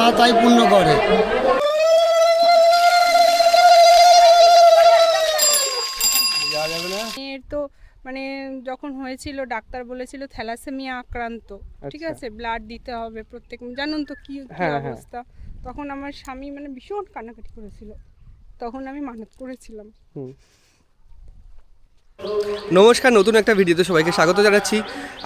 মা তাই পূর্ণ করে। মেয়ের তো মানে যখন হয়েছিল ডাক্তার বলেছিল থ্যালাসেমিয়া আক্রান্ত। ঠিক আচ্ছা। আছে? ব্লাড দিতে হবে প্রত্যেক জানুন তো কি কি হ্যাঁ, হ্যাঁ। অবস্থা। তখন আমার স্বামী মানে ভীষণ কান্নাকাটি করেছিল। তখন আমি মানত করেছিলাম। নমস্কার, নতুন একটা ভিডিওতে সবাইকে স্বাগত জানাচ্ছি।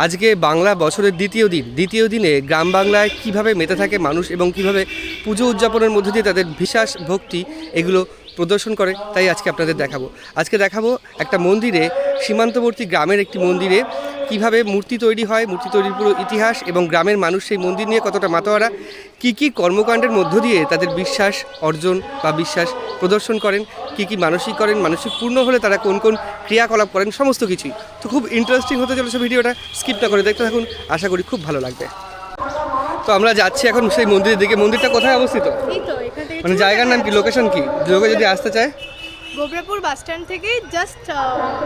আজকে বাংলা বছরের দ্বিতীয় দিন। দ্বিতীয় দিনে গ্রাম বাংলায় কীভাবে মেতে থাকে মানুষ এবং কীভাবে পুজো উদযাপনের মধ্যে দিয়ে তাদের বিশ্বাস ভক্তি, এগুলো প্রদর্শন করে, তাই আজকে আপনাদের দেখাবো। আজকে দেখাবো একটা মন্দিরে, সীমান্তবর্তী গ্রামের একটি মন্দিরে কীভাবে মূর্তি তৈরি হয়, মূর্তি তৈরির পুরো ইতিহাস এবং গ্রামের মানুষ সেই মন্দির নিয়ে কতটা মাতোয়ারা, কী কী কর্মকাণ্ডের মধ্য দিয়ে তাদের বিশ্বাস অর্জন বা বিশ্বাস প্রদর্শন করেন, কী কী মানসিক করেন, মানসিক পূর্ণ হলে তারা কোন কোন ক্রিয়াকলাপ করেন, সমস্ত কিছুই। তো খুব ইন্টারেস্টিং হতে চলেছে ভিডিওটা স্কিপ না করে দেখতে থাকুন, আশা করি খুব ভালো লাগবে। তো আমরা যাচ্ছি এখন সেই মন্দিরের দিকে। মন্দিরটা কোথায় অবস্থিত? এই তো মানে জায়গার নাম কি? লোকেশন কি? লোকে যদি আসতে চায়? গোবরাপুর বাস স্ট্যান্ড থেকে জাস্ট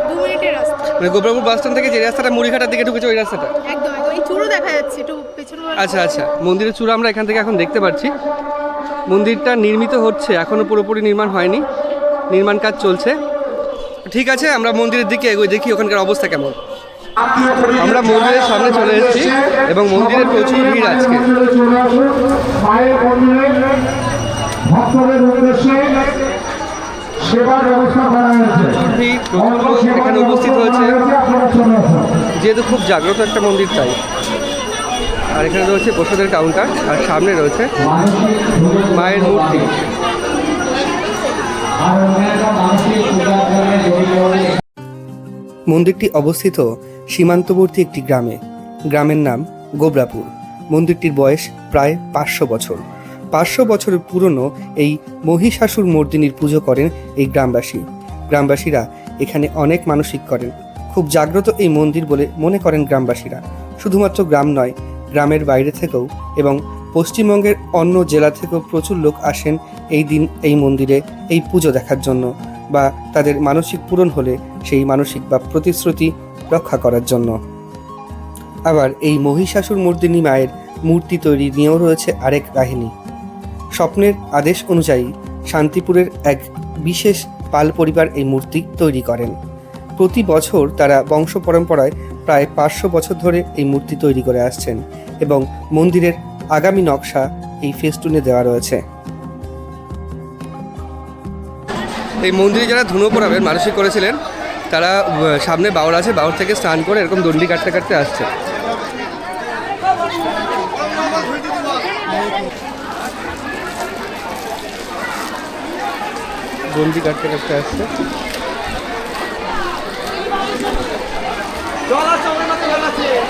দু মিনিটের রাস্তা। মানে গোবরাপুর বাস স্ট্যান্ড থেকে যে রাস্তাটা মুড়িঘাটার দিকে ঢুকেছে ওই রাস্তাটা? একদম এই চুরো দেখা যাচ্ছে একটু পেছনে আচ্ছা আচ্ছা। মন্দিরের চূড়া আমরা এখান থেকে এখন দেখতে পাচ্ছি। মন্দিরটা নির্মিত হচ্ছে এখনও পুরোপুরি নির্মাণ হয়নি। নির্মাণ কাজ চলছে। ঠিক আছে আমরা মন্দিরের দিকে এগোই দেখি ওখানকার অবস্থা কেমন। আমরা মন্দিরের সামনে চলে এসেছি এবং মন্দিরে প্রচুর ভিড় আজকে। ভক্তদের উদ্দেশ্যে সেবার ব্যবস্থা করা হয়েছে। এখানে উপস্থিত হয়েছে। যেহেতু খুব জাগ্রত একটা মন্দির তাই। আর এখানে রয়েছে প্রসাদের কাউন্টার আর সামনে রয়েছে মায়ের মূর্তি। মন্দিরটি অবস্থিত সীমান্তবর্তী একটি গ্রামে। গ্রামের নাম গোবরাপুর। মন্দিরটির বয়স প্রায় পাঁচশো বছর। পাঁচশো বছরের পুরনো এই মহিষাসুর মর্দিনীর পুজো করেন এই গ্রামবাসী। গ্রামবাসীরা এখানে অনেক মানসিক করেন। খুব জাগ্রত এই মন্দির বলে মনে করেন গ্রামবাসীরা। শুধুমাত্র গ্রাম নয়, গ্রামের বাইরে থেকেও এবং পশ্চিমবঙ্গের অন্য জেলা থেকেও প্রচুর লোক আসেন এই দিন এই মন্দিরে এই পুজো দেখার জন্য বা তাদের মানসিক পূরণ হলে সেই মানসিক বা প্রতিশ্রুতি রক্ষা করার জন্য। আবার এই মহিষাসুর মর্দিনী মায়ের মূর্তি তৈরি নিয়েও রয়েছে আরেক কাহিনী স্বপ্নের আদেশ অনুযায়ী শান্তিপুরের এক বিশেষ পাল পরিবার এই মূর্তি তৈরি করেন। প্রতি বছর তারা বংশ পরম্পরায় প্রায় পাঁচশো বছর ধরে এই মূর্তি তৈরি করে আসছেন এবং মন্দিরের আগামী নকশা এই ফেস্টুনে দেওয়া রয়েছে। এই মন্দিরে যারা ধুনো পড়াবেন মানসিক করেছিলেন, তারা সামনে বাউর আছে বাউর থেকে স্নান করে এরকম দণ্ডি কাটতে কাটতে আসছে। দণ্ডি কাটতে কাটতে আসছে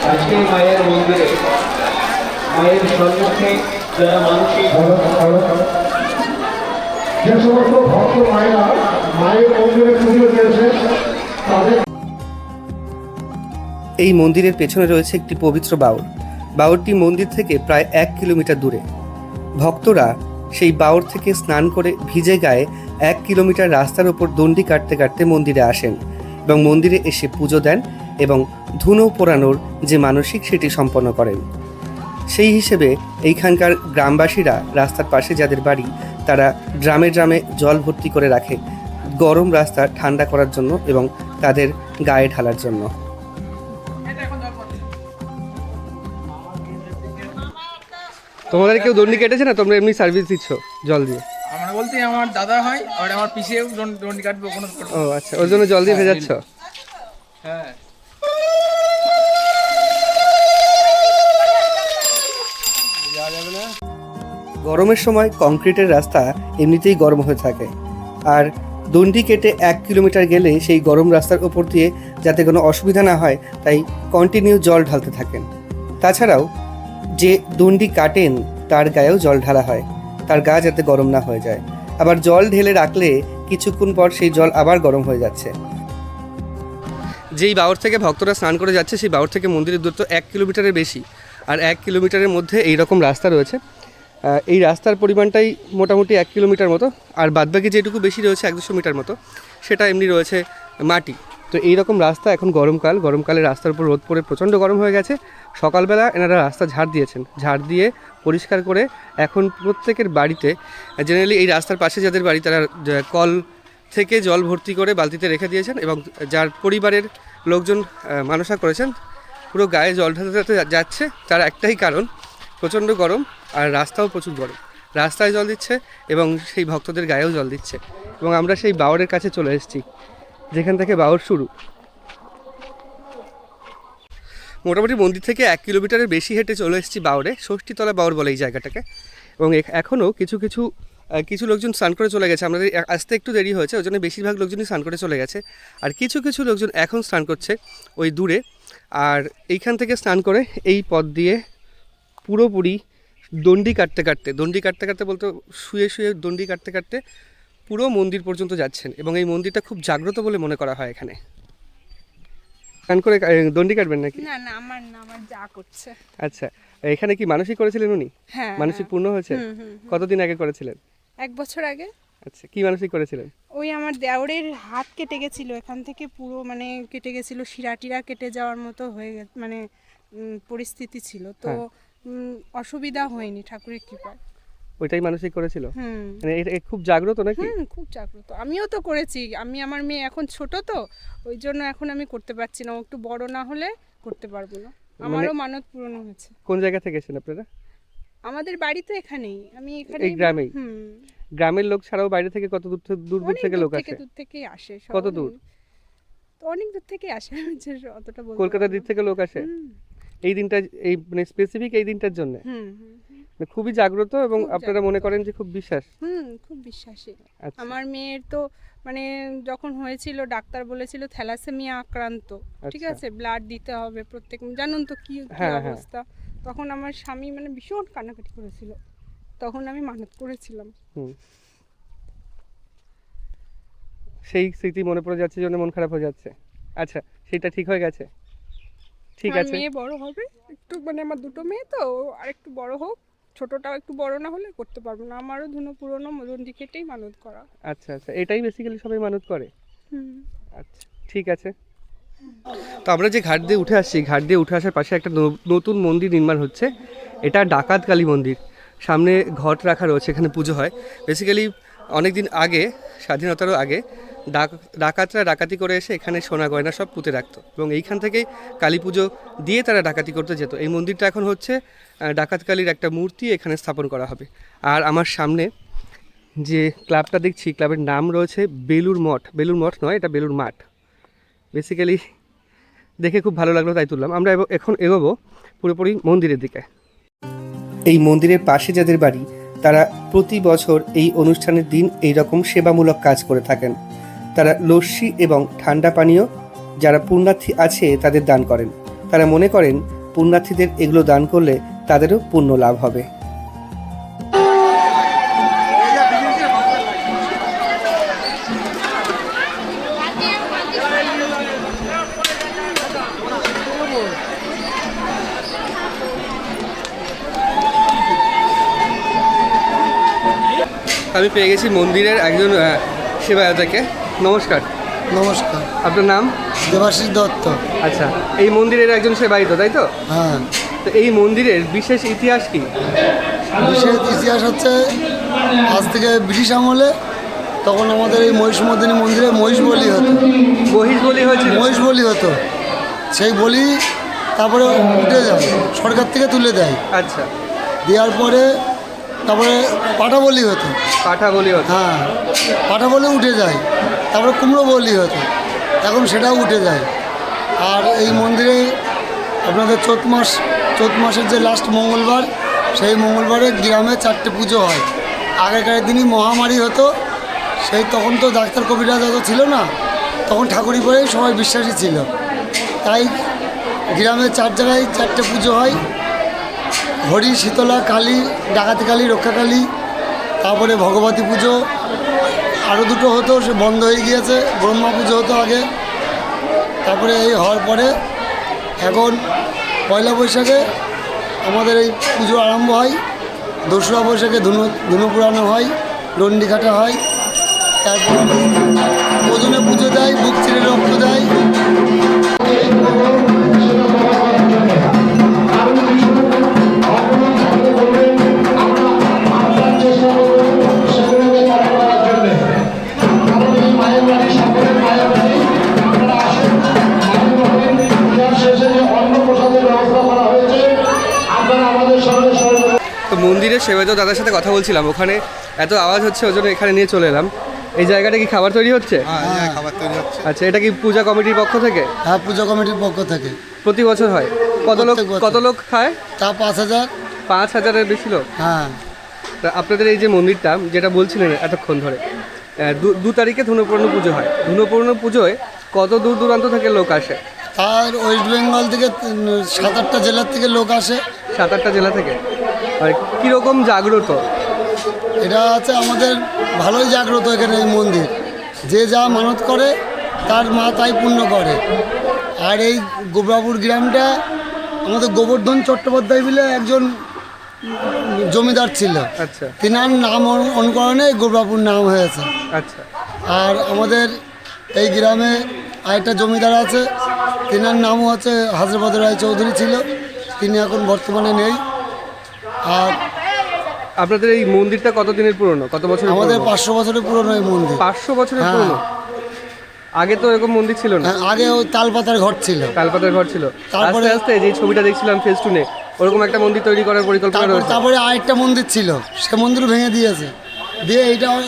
আজকে মায়ের মন্দিরে মায়ের সম্মুখে যারা মানসিক যে সমস্ত ভক্ত মায়েরা মায়ের মন্দিরে পুজো দিয়েছে তাদের এই মন্দিরের পেছনে রয়েছে একটি পবিত্র বাউর বাউরটি মন্দির থেকে প্রায় এক কিলোমিটার দূরে। ভক্তরা সেই বাউর থেকে স্নান করে ভিজে গায়ে এক কিলোমিটার রাস্তার ওপর দণ্ডি কাটতে কাটতে মন্দিরে আসেন এবং মন্দিরে এসে পুজো দেন এবং ধুনো পোড়ানোর যে মানসিক সেটি সম্পন্ন করেন। সেই হিসেবে এইখানকার গ্রামবাসীরা রাস্তার পাশে যাদের বাড়ি, তারা ড্রামে ড্রামে জল ভর্তি করে রাখে, গরম রাস্তা ঠান্ডা করার জন্য এবং তাদের গায়ে ঢালার জন্য। তোমাদের কেউ দণ্ডি কেটেছে না? তোমরা এমনি সার্ভিস দিচ্ছ জল দিয়ে? আমরা বলতে আমার দাদা হয় আর আমার পিসেও দণ্ডি কাটবে কোনো ও আচ্ছা ওর জন্য জল দিয়ে ভেজাচ্ছ? হ্যাঁ। গরমের সময় কংক্রিটের রাস্তা এমনিতেই গরম হয়ে থাকে। আর দণ্ডি কেটে এক কিলোমিটার গেলে সেই গরম রাস্তার ওপর দিয়ে যাতে কোনো অসুবিধা না হয় তাই কন্টিনিউ জল ঢালতে থাকেন। তাছাড়াও যে দণ্ডি কাটেন, তার গায়েও জল ঢালা হয়। তার গা যাতে গরম না হয়ে যায়। আবার জল ঢেলে রাখলে কিছুক্ষণ পর সেই জল আবার গরম হয়ে যাচ্ছে। যেই বাউর থেকে ভক্তরা স্নান করে যাচ্ছে, সেই বাউর থেকে মন্দিরের দূরত্ব এক কিলোমিটারের বেশি। আর এক কিলোমিটারের মধ্যে এই রকম রাস্তা রয়েছে। এই রাস্তার পরিমাণটাই মোটামুটি এক কিলোমিটার মতো। আর বাদবাকি যেটুকু বেশি রয়েছে, এক দুশো মিটার মতো, সেটা এমনি রয়েছে মাটি। তো এই রকম রাস্তা এখন গরমকাল। গরমকালে রাস্তার উপর রোদ পড়ে প্রচণ্ড গরম হয়ে গেছে। সকালবেলা এনারা রাস্তা ঝাড় দিয়েছেন। ঝাড় দিয়ে পরিষ্কার করে এখন প্রত্যেকের বাড়িতে জেনারেলি এই রাস্তার পাশে যাদের বাড়ি তারা কল থেকে জল ভর্তি করে বালতিতে রেখে দিয়েছেন এবং যার পরিবারের লোকজন মানসা করেছেন, পুরো গায়ে জল ঢালতে যাচ্ছে। তার একটাই কারণ, প্রচণ্ড গরম আর রাস্তাও প্রচুর গরম। রাস্তায় জল দিচ্ছে এবং সেই ভক্তদের গায়েও জল দিচ্ছে। এবং আমরা সেই বাওয়ারের কাছে চলে এসেছি। যেখান থেকে বাউর শুরু। মোটামুটি মন্দির থেকে এক কিলোমিটারের বেশি হেঁটে চলে এসেছি বাউরে ষষ্ঠীতলা বাউর বলে এই জায়গাটাকে। এবং এখনও কিছু কিছু কিছু লোকজন স্নান করে চলে গেছে। আমাদের আসতে একটু দেরি হয়েছে, ওই জন্য বেশিরভাগ লোকজনই স্নান করে চলে গেছে। আর কিছু কিছু লোকজন এখন স্নান করছে ওই দূরে। আর এইখান থেকে স্নান করে এই পথ দিয়ে পুরোপুরি দণ্ডি কাটতে কাটতে, দণ্ডি কাটতে কাটতে বলতে শুয়ে শুয়ে দণ্ডি কাটতে কাটতে পুরো মন্দির পর্যন্ত যাচ্ছেন এবং এই মন্দিরটা খুব জাগ্রত বলে মনে করা হয় এখানে। করে দণ্ডি কাটবেন নাকি? না না আমার না আমার যা করছে। আচ্ছা এখানে কি মানসিক করেছিলেন উনি? হ্যাঁ মানসিক হ্যাঁ। পূর্ণ হয়েছে। কতদিন আগে করেছিলেন? এক বছর আগে। আচ্ছা কি মানসিক করেছিলেন? ওই আমার দেওরের হাত কেটে গেছিল এখান থেকে পুরো মানে কেটে গেছিল শিরাটিরা কেটে যাওয়ার মতো হয়ে মানে পরিস্থিতি ছিল। তো হ্যাঁ। অসুবিধা হয়নি ঠাকুরের কৃপায়। ওইটাই মানসিক করেছিল? মানে এটা খুব জাগ্রত নাকি? খুব জাগ্রত। আমিও তো করেছি। আমি আমার মেয়ে এখন ছোট তো ওই জন্য এখন আমি করতে পারছি না। একটু বড় না হলে করতে পারব না। আমারও মানত পূরণ হয়েছে। কোন জায়গা থেকে এসেছেন আপনারা? আমাদের বাড়ি তো এখানেই। আমি এখানে এই গ্রামেই? হুম। গ্রামের লোক ছাড়াও বাইরে থেকে কত দূর থেকে- দূর দূর থেকে লোক আসে? দূর থেকেই আসে কত দূর? তো অনেক দূর থেকে আসে অতটা বলতে কলকাতার দিক থেকে লোক আসে? এই দিনটা এই মানে স্পেসিফিক এই দিনটার জন্য? হুম হুম, মানে খুবই জাগ্রত এবং আপনারা মনে করেন যে খুব বিশ্বাস। হুম খুব বিশ্বাসী। আচ্ছা। আমার মেয়ের তো মানে যখন হয়েছিল ডাক্তার বলেছিল থ্যালাসেমিয়া আক্রান্ত ঠিক আচ্ছা। আছে? ব্লাড দিতে হবে প্রত্যেক জানুন তো কি হ্যাঁ, হ্যাঁ। অবস্থা? তখন আমার স্বামী মানে ভীষণ কান্নাকাটি করেছিল। তখন আমি মানত করেছিলাম। হুম। সেই স্মৃতি মনে পড়ে যাচ্ছে জন্য মন খারাপ হয়ে যাচ্ছে। আচ্ছা সেটা ঠিক হয়ে গেছে। ঠিক আছে। মেয়ে বড় হবে একটু মানে আমার দুটো মেয়ে তো আর একটু বড় হোক। ছোটটাও একটু বড় না হলে করতে পারব না। আমারও ধুনো পুরনো মদন্দি কেটেই মানত করা। আচ্ছা আচ্ছা। এটাই বেসিক্যালি সবাই মানত করে? আচ্ছা ঠিক আছে। তো আমরা যে ঘাট দিয়ে উঠে আসছি ঘাট দিয়ে উঠে আসার পাশে একটা নতুন মন্দির নির্মাণ হচ্ছে। এটা ডাকাত কালী মন্দির। সামনে ঘট রাখা রয়েছে এখানে পুজো হয়। বেসিক্যালি অনেক দিন আগে স্বাধীনতারও আগে ডাকাতরা ডাকাতি করে এসে এখানে সোনা গয়না সব পুঁতে রাখতো। এবং এইখান থেকেই কালী পুজো দিয়ে তারা ডাকাতি করতে যেত। এই মন্দিরটা এখন হচ্ছে আহ, ডাকাত কালীর একটা মূর্তি এখানে স্থাপন করা হবে। আর আমার সামনে যে ক্লাবটা দেখছি ক্লাবের নাম রয়েছে বেলুর মঠ। বেলুর মঠ নয় এটা বেলুর মাঠ। বেসিক্যালি দেখে খুব ভালো লাগল তাই তুললাম। আমরা এখন এগোবো পুরোপুরি মন্দিরের দিকে। এই মন্দিরের পাশে যাদের বাড়ি তারা প্রতি বছর এই অনুষ্ঠানের দিন এই রকম সেবামূলক কাজ করে থাকেন। তারা লস্যি এবং ঠান্ডা পানীয় যারা পুণ্যার্থী আছে তাদের দান করেন। তারা মনে করেন পুণ্যার্থীদের এগুলো দান করলে তাদেরও পুণ্য লাভ হবে। আমি পেয়ে গেছি মন্দিরের একজন সেবায়তাকে। নমস্কার। নমস্কার। আপনার নাম? দেবাশিস দত্ত। আচ্ছা এই মন্দিরের একজন সেবায়িত তাই তো? হ্যাঁ। তো এই মন্দিরের বিশেষ ইতিহাস কি? বিশেষ ইতিহাস হচ্ছে আজ থেকে ব্রিটিশ আমলে তখন আমাদের এই মহিষমর্দিনী মন্দিরে মহিষ বলি হতো। বহিষ বলি হয়েছে মহিষ বলি হতো। সেই বলি তারপরে উঠে যায় সরকার থেকে তুলে দেয়। আচ্ছা। দেওয়ার পরে তারপরে পাঠা বলি হতো। পাঠা বলি হতো। হ্যাঁ পাটা বলি উঠে যায়। তারপরে কুমড়ো বলি হতো। এখন সেটাও উঠে যায়। আর এই মন্দিরে আপনাদের চৈত মাস, চৈত মাসের যে লাস্ট মঙ্গলবার, সেই মঙ্গলবারে গ্রামে চারটে পুজো হয়। আগেকার দিনই মহামারী হতো, সেই তখন তো ডাক্তার কবিরাজ অত ছিল না, তখন ঠাকুরি পরেই সবাই বিশ্বাসী ছিল। তাই গ্রামে চার জায়গায় চারটে পুজো হয়। হরি, শীতলা, কালী, ডাকাতি কালী রক্ষাকালী তারপরে ভগবতী পুজো আরও দুটো হতো, সে বন্ধ হয়ে গিয়েছে, ব্রহ্মা পুজো হতো আগে। তারপরে এই হওয়ার পরে, এখন পয়লা বৈশাখে আমাদের এই পুজো আরম্ভ হয়, দোসরা বৈশাখে ধুনু, ধুনো পুরানো হয় ডন্ডি কাটা হয়, তারপর ওজনে পুজো দেয়, বুক চিরে রক্ত দেয়। সেবায়ত দাদার সাথে কথা বলছিলাম। ওখানে এত আওয়াজ হচ্ছে ওই জন্য এখানে নিয়ে চলে এলাম। এই জায়গাটা কি খাবার তৈরি হচ্ছে? হ্যাঁ খাবার তৈরি হচ্ছে। আচ্ছা এটা কি পূজা কমিটির পক্ষ থেকে? হ্যাঁ পুজো কমিটির পক্ষ থেকে। প্রতি বছর হয়? কত লোক প্রত্যেক বছর। কত লোক খায়? তা পাঁচ হাজার। পাঁচ হাজারের বেশি লোক? হ্যাঁ। তা আপনাদের এই যে মন্দিরটা যেটা বলছিলেন এতক্ষণ ধরে আহ, দু- দু তারিখে ধনুপূর্ণ পুজো হয়। ধনুপূর্ণ পুজোয় কত দূর দূরান্ত থেকে লোক আসে? তার ওয়েস্ট বেঙ্গল থেকে উম, সাত আটটা জেলার থেকে লোক আসে। সাত আটটা জেলা থেকে? আর কীরকম জাগ্রত? এটা আছে আমাদের ভালোই জাগ্রত এখানে এই মন্দির। যে যা মানত করে তার মা তাই পূর্ণ করে। আর এই গোবরাপুর গ্রামটা আমাদের গোবর্ধন চট্টোপাধ্যায় বলে একজন জমিদার ছিল। আচ্ছা। তিনার নাম অনু- অনুকরণে গোবরাপুর নাম হয়েছে। আচ্ছা। আর আমাদের এই গ্রামে আরেকটা জমিদার আছে তিনার নামও আছে হাজরপদ রায় চৌধুরী ছিল। তিনি এখন বর্তমানে নেই। আর আপনাদের এই মন্দিরটা কত দিনের পুরনো? কত বছর আমাদের পাঁচশো বছরের পুরনো এই মন্দির। পাঁচশো বছরের হ্যাঁ। পুরনো? আগে তো এরকম মন্দির ছিল না। হ্যাঁ, আগে ওই তালপাতার ঘর ছিল। তালপাতার ঘর ছিল। তারপরে- আস্তে আস্তে যে ছবিটা দেখছিলাম ফেস টুনে ওরকম একটা মন্দির তৈরি করার পরিকল্পনা তারপর রয়েছে। তারপরে আরেকটা মন্দির ছিল। সে মন্দির ভেঙে দিয়েছে। দিয়ে এইটা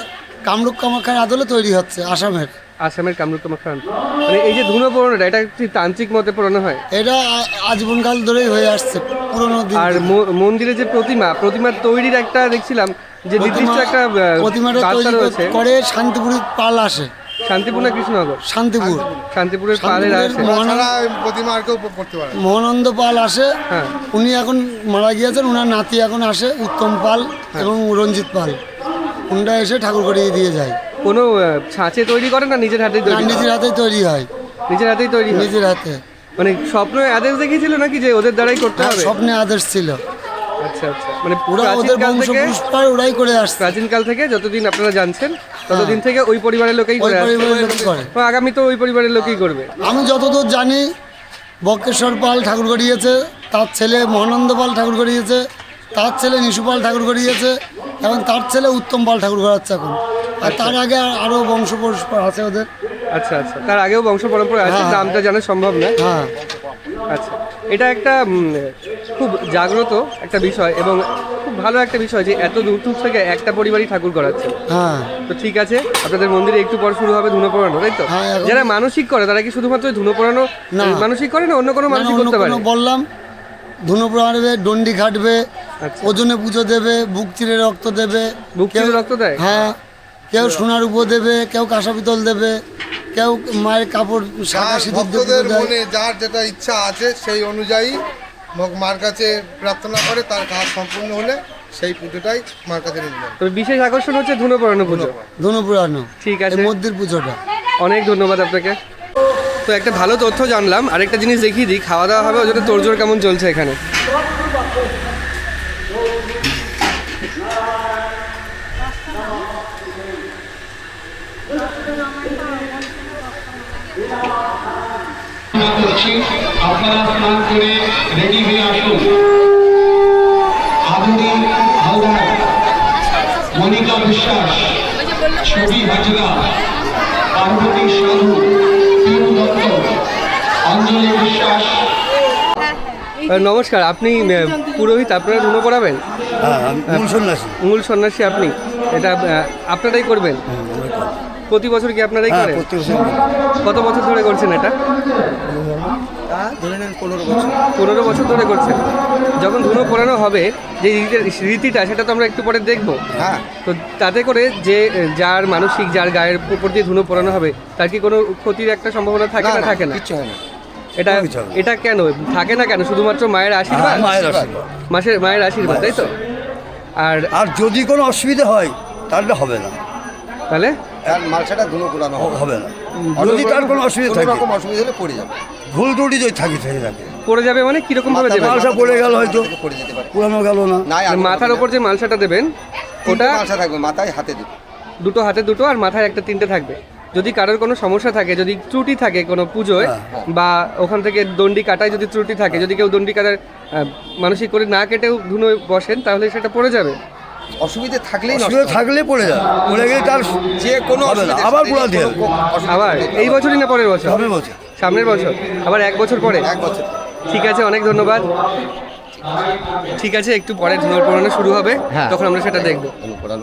কামরূপ কামাখ্যার আদলে তৈরি হচ্ছে আসামের। আসামের কামরূপ কামাখ্যা মানে এই যে ধুনো পোড়ানোটা এটা কি তান্ত্রিক মতে পোড়ানো হয়? এটা আজীবনকাল ধরেই হয়ে আসছে পুরোনো দিন আর মন্দিরে যে প্রতিমা প্রতিমার তৈরির একটা দেখছিলাম যে নির্দিষ্ট একটা প্রতিমাটা তৈরি করে শান্তিপুরের পাল আসে। শান্তিপূর্ণ কৃষ্ণনগর? শান্তিপুর। শান্তিপুরের পালের আছে মহানন্দ প্রতিমা আর কেউ করতে পারে মহানন্দ পাল আসে। হ্যাঁ। উনি এখন মারা গিয়েছেন ওনার নাতি এখন আসে উত্তম পাল এবং রঞ্জিত পাল। উনরা এসে ঠাকুর করিয়ে দিয়ে যায়। কোনো ছাঁচে তৈরি করে না নিজের হাতেই তৈরি নিজের হাতেই তৈরি হয়। নিজের হাতেই তৈরি হয়? নিজের হাতে। মানে স্বপ্ন আদেশ দেখিয়েছিল নাকি যে ওদের দ্বারাই করতে হ্যাঁ, হবে? স্বপ্নে আদেশ ছিল। আচ্ছা আচ্ছা। মানে ওরা ওদের প্রাচীনকাল ওরাই করে আসছে। প্রাচীনকাল থেকে যতদিন আপনারা জানছেন ততদিন থেকে ওই পরিবারের লোকেই হ্যাঁ। ওই করে আসছে। পরিবারের লোক করে। তো আগামী তো ওই পরিবারের লোকই করবে। আমি যতদূর জানি বক্রেশ্বর পাল ঠাকুর করিয়েছে তার ছেলে মহানন্দ পাল ঠাকুর করিয়েছে তার ছেলে নিশু পাল ঠাকুর করিয়েছে এবং তার ছেলে উত্তম পাল ঠাকুর করাচ্ছে এখন। আর তার আগে আরও বংশ পরস্পর আছে ওদের। আচ্ছা আচ্ছা। তার আগেও বংশ পরম্পরা আছে হ্যাঁ। নামটা জানা সম্ভব না। হ্যাঁ। আচ্ছা। এটা একটা খুব জাগ্রত একটা বিষয় এবং খুব ভালো একটা বিষয় যে এত দূর দূর থেকে একটা পরিবারই ঠাকুর করাচ্ছে হ্যাঁ। তো ঠিক আছে আপনাদের মন্দিরে একটু পর শুরু হবে ধুনো পোড়ানো তাই তো? হ্যাঁ, যারা মানসিক করে তারা কি শুধুমাত্র ধুনো পোড়ানো মানসিক করে না অন্য কোনো মানসিক করতে পারে? বললাম ধুনো পোড়াবে ডন্ডি খাটবে আচ্ছা। ওজনে পুজো দেবে বুক চিরে রক্ত দেবে রক্ত দেয়? হ্যাঁ কেউ সোনার উপো দেবে কেউ কাঁসা পিতল দেবে কেউ মায়ের কাপড় সাদা সিঁদুর মনে যার যেটা ইচ্ছা আছে সেই অনুযায়ী মার কাছে প্রার্থনা করে তার কাজ সম্পূর্ণ হলে সেই পুজোটাই মার কাছে নিয়ে যাবে তবে বিশেষ আকর্ষণ হচ্ছে ধুনো পোড়ানো পুজো। ধনু পুরানো ঠিক আছে। এই মন্দির পুজোটা। অনেক ধন্যবাদ আপনাকে। তো একটা ভালো তথ্য জানলাম। আরেকটা জিনিস দেখিয়ে দিই, খাওয়া দাওয়া হবে ওই জন্য তোড়জোড় কেমন চলছে এখানে? মনিকা বিশ্বাস, ছবি হাজরা, পার্বতী সাধু। নমস্কার আপনি পুরোহিত আপনারা ধুনো পড়াবেন? মূল সন্ন্যাসী। মূল সন্ন্যাসী আপনি। এটা আপনারাই করবেন? প্রতি বছর কি আপনারাই হ্যাঁ করেন? কত বছর ধরে করছেন এটা? ধরে নেন পনেরো বছর পনেরো বছর ধরে করছেন। যখন ধুনো পড়ানো হবে যে রীতি- রীতিটা সেটা তো আমরা একটু পরে দেখব। হ্যাঁ। তো তাতে করে যে যার মানসিক যার গায়ের উপর দিয়ে ধুনো পড়ানো হবে তার কি কোনো ক্ষতির একটা সম্ভাবনা থাকে না থাকে না? কিচ্ছু হয় না। এটা। এটা কেন? থাকে না কেন? শুধুমাত্র মায়ের আশীর্বাদ? হ্যাঁ, মায়ের আশীর্বাদ। মাসের মায়ের আশীর্বাদ তাই তো? আর আর যদি কোনো অসুবিধা হয় তাহলে হবে না। তাহলে? মালসাটা ধুলো পুরানো হবে। না। যদি তার কোনো অসুবিধা থাকে। রকম অসুবিধা হলে পড়ে যাবে। ভুল ত্রুটি যদি থাকে থেকে থাকে। পড়ে যাবে মানে কীরকম ভাবে দেবেন মালসা পড়ে গেল হয়তো। পড়ে যেতে পারে। পুরানো গেল না। মাথার উপর যে মালসাটা দেবেন ওটা মালসা থাকবে মাথায় হাতে দেবে দুটো হাতে দুটো আর মাথায় একটা তিনটে থাকবে। যদি কারোর কোনো সমস্যা থাকে যদি ত্রুটি থাকে কোনো পুজোয় বা ওখান থেকে দণ্ডি কাটায় যদি ত্রুটি থাকে যদি কেউ দণ্ডি কাটার মানসিক করে না কেটেও ধুনোয় বসেন তাহলে সেটা পড়ে যাবে। অসুবিধে থাকলেই অসুবিধা থাকলে পড়ে যায় পড়ে গেলে তার যে কোনো আবার সাথে দিয়ে আবার এই বছরই না পরের বছর? হবে বলছে সামনের বছর? আবার এক বছর পরে? এক বছর। ঠিক আছে অনেক ধন্যবাদ। ঠিক আছে একটু পরে ধুনোর পড়ানো শুরু হবে। তখন আমরা সেটা দেখব। অনুকরণ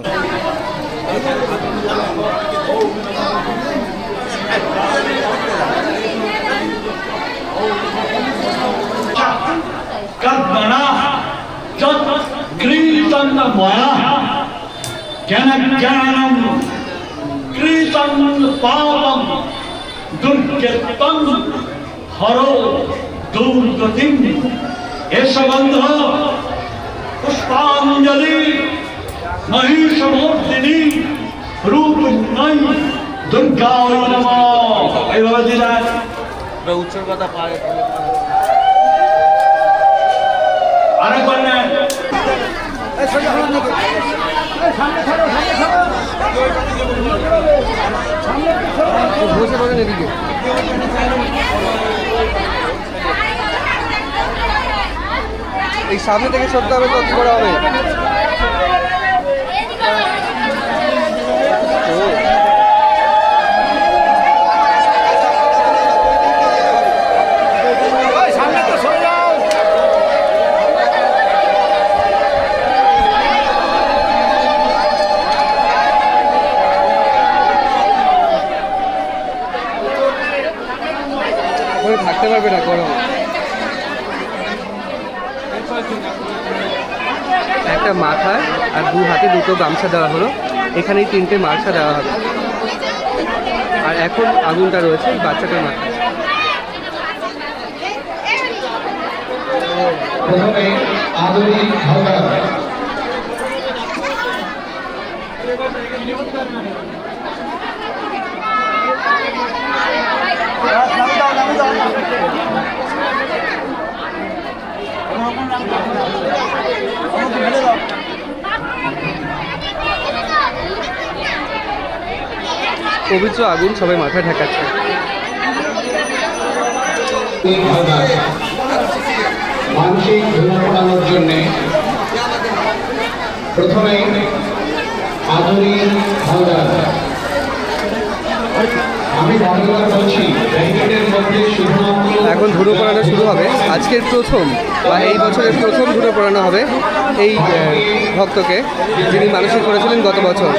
कर्मणा यत् क्रीतं मया जनज्ञानं क्रीतं पापं दुर्गतं हरो दुर्गतिं एष बन्ध पुष्पाञ्जलि महिषमूर्तिनि रूपन्नै দুর্গায় নমঃ এইভাবে দিলেন আরেকবার নেন বসে এদিকে এই সামনে থেকে সরতে হবে তো কি করা হবে ওখানে থাকতে পারবে না গরম একটা মাথায় আর দু হাতে দুটো গামছা দেওয়া হলো। এখানেই তিনটে মার্চা দেওয়া হবে। আর এখন আগুনটা রয়েছে বাচ্চাটার মাথায়। প্রথমে হালদার পবিত্র আগুন সবাই মাথায় ঠেকাচ্ছে হালদার মানসিক ধুলো পড়ানোর জন্যে প্রথমে আদরি হালদার আমি বারবার বলছি ব্যারিকেডের মধ্যে শুধুমাত্র এখন ধুনো পড়ানো শুরু হবে। আজকের প্রথম বা এই বছরের প্রথম ঘুরে পড়ানো হবে এই ভক্তকে যিনি মানসিক করেছিলেন গত বছর।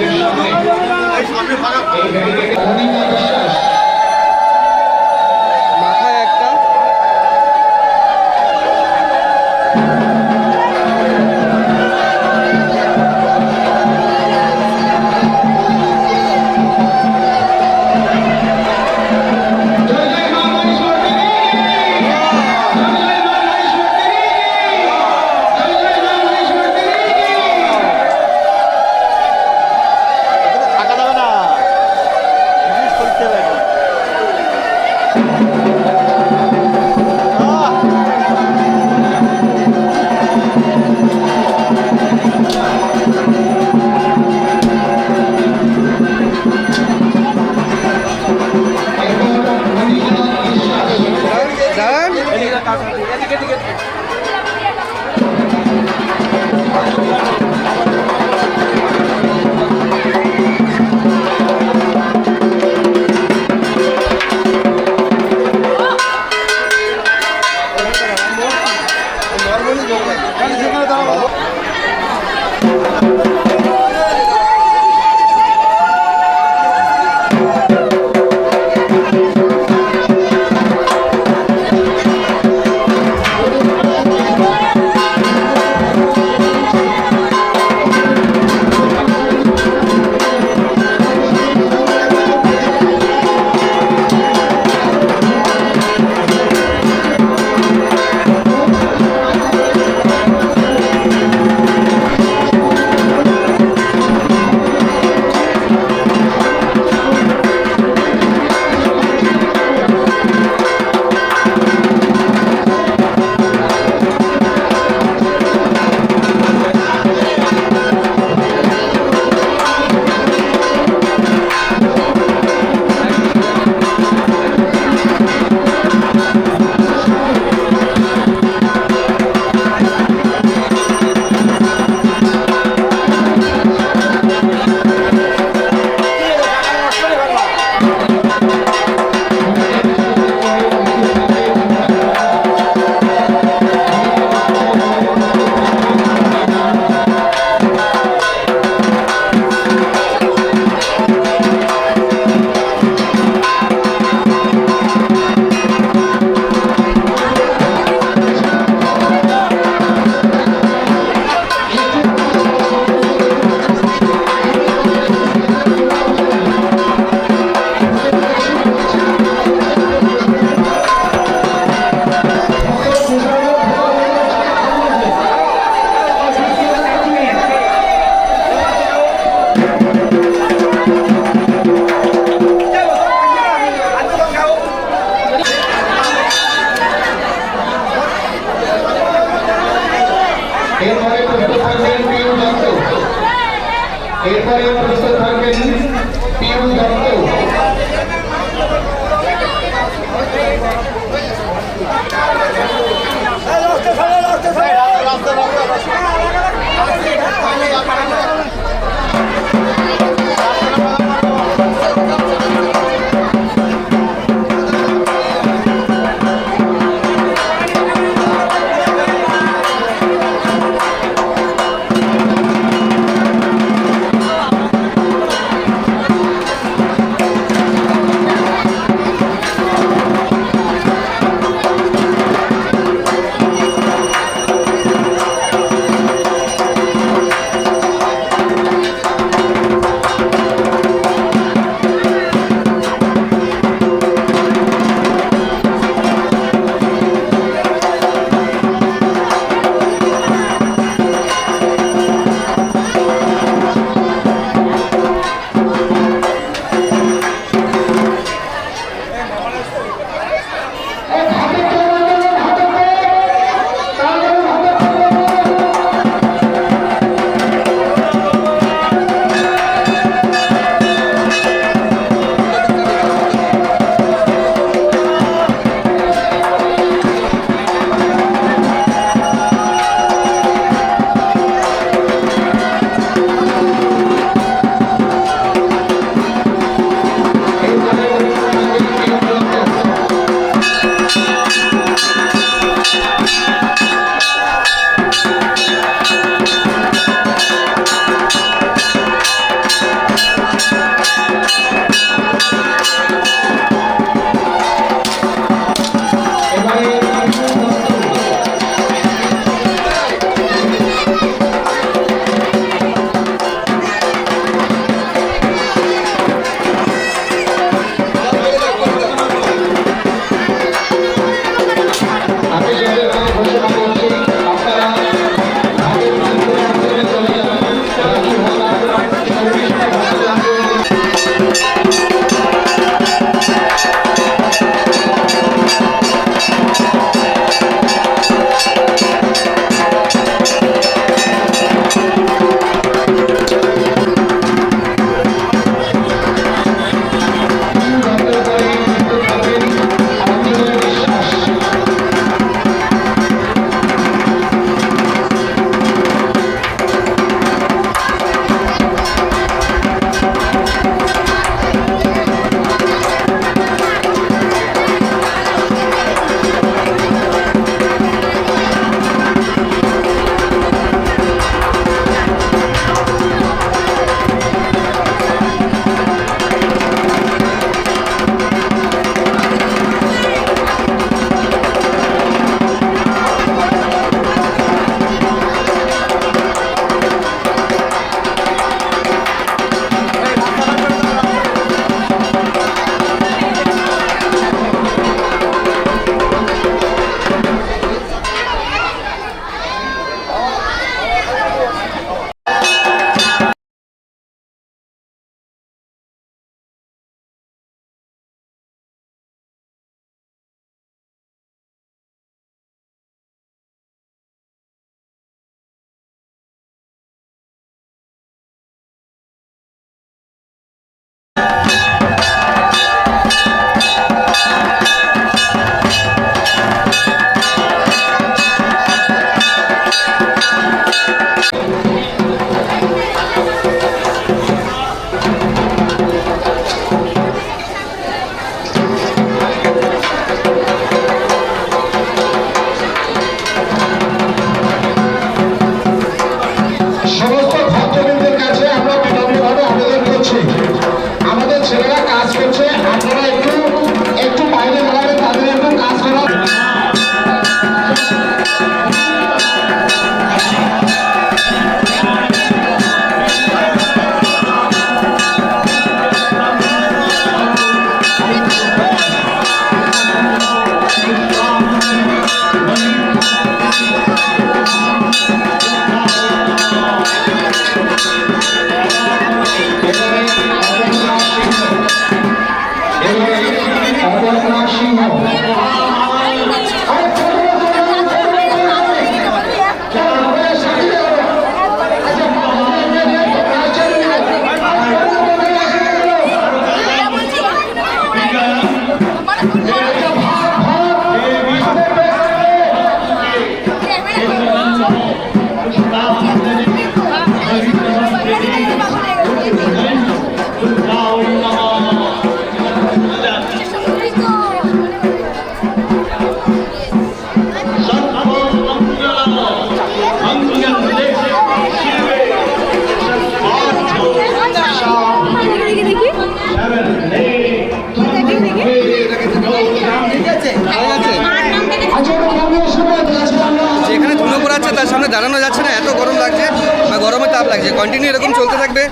দাঁড়ানো যাচ্ছে না, এত গরম লাগছে বা গরমে তাপ লাগছে। কন্টিনিউ এরকম চলতে থাকবে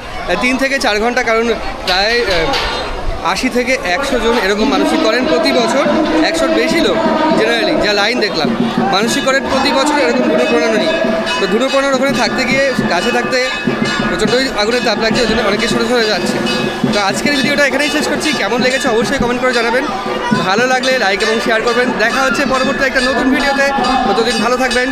তিন থেকে চার ঘণ্টা, কারণ প্রায় আশি থেকে একশো জন এরকম মানসিক করেন প্রতি বছর, একশোর বেশি লোক জেনারেলি যা লাইন দেখলাম। মানসিক করেন প্রতি বছর, এরকম ধুলো পড়ানো নেই। তো ধুলো পড়ানোর ওখানে থাকতে গিয়ে, কাছে থাকতে প্রচণ্ডই আগুনের তাপ লাগছে, ওই জন্য অনেকে সরে সরে যাচ্ছে। তো আজকের ভিডিওটা এখানেই শেষ করছি। কেমন লেগেছে অবশ্যই কমেন্ট করে জানাবেন। ভালো লাগলে লাইক এবং শেয়ার করবেন। দেখা হচ্ছে পরবর্তী একটা নতুন ভিডিওতে। ততদিন ভালো থাকবেন।